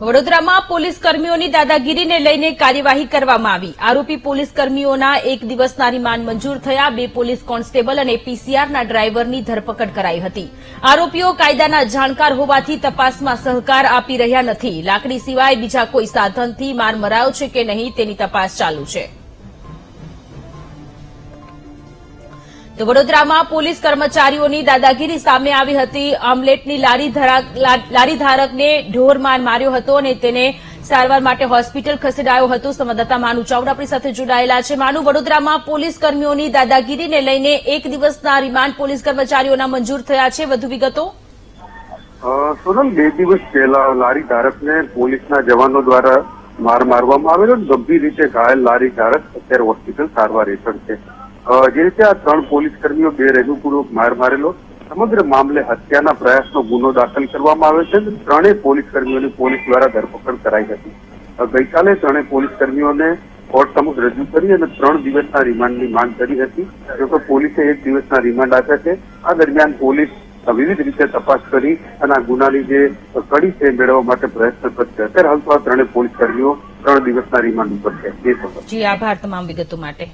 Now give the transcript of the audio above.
વડોદરામાં પોલીસ કર્મીઓની દાદાગીરીને લઈને કાર્યવાહી કરવામાં આવી. આરોપી પોલીસ કર્મીઓના એક દિવસના રિમાન્ડ મંજૂર થયા. બે પોલીસ કોન્સ્ટેબલ અને પીસીઆરના ડ્રાઈવરની ધરપકડ કરાઈ હતી. આરોપીઓ કાયદાના જાણકાર હોવાથી તપાસમાં સહકાર આપી રહ્યા નથી. લાકડી સિવાય બીજા કોઈ સાધનથી માર મરાયો છે કે નહીં તેની તપાસ ચાલુ છે. તો વડોદરામાં પોલીસ કર્મચારીઓની દાદાગીરી સામે આવી હતી. ઓમલેટની લારી ધારકને ઢોરમાર માર્યો હતો અને તેને સારવાર માટે હોસ્પિટલ ખસેડાયો હતો. સંવાદદાતા માનુ ચાવડા આપણી સાથે જોડાયેલા છે. માનુ, વડોદરામાં પોલીસ કર્મીઓની દાદાગીરીને લઈને એક દિવસના રિમાન્ડ પોલીસ કર્મચારીઓના મંજૂર થયા છે. વધુ વિગતો? સોનમ બે દિવસ પહેલા લારી ધારકને પોલીસના જવાનો દ્વારા માર મારવામાં આવેલો ગંભીર રીતે ઘાયલ લારી ધારક અત્યારે હોસ્પિટલ સારવાર હેઠળ છે. જે રીતે આ ત્રણ પોલીસ કર્મીઓ બે રેલુપૂર્વક માર મારેલો, સમગ્ર મામલે હત્યાના પ્રયાસનો ગુનો દાખલ કરવામાં આવ્યો છે ત્રણેય પોલીસ કર્મીઓની પોલીસ દ્વારા ધરપકડ કરાઈ હતી. ગઈકાલે ત્રણેય પોલીસ કર્મીઓને કોર્ટ સમક્ષ રજૂ કરી અને ત્રણ દિવસના રિમાન્ડની માંગ કરી હતી. જોકે પોલીસે એક દિવસના રિમાન્ડ આપ્યા છે. આ દરમિયાન પોલીસ વિવિધ રીતે તપાસ કરી અને આ ગુનાની જે કડી છે મેળવવા માટે પ્રયત્ન કરશે. અત્યારે હાલ તો આ ત્રણેય પોલીસ કર્મીઓ ત્રણ દિવસના રિમાન્ડ ઉપર છે. જી, આભાર તમામ વિગતો માટે.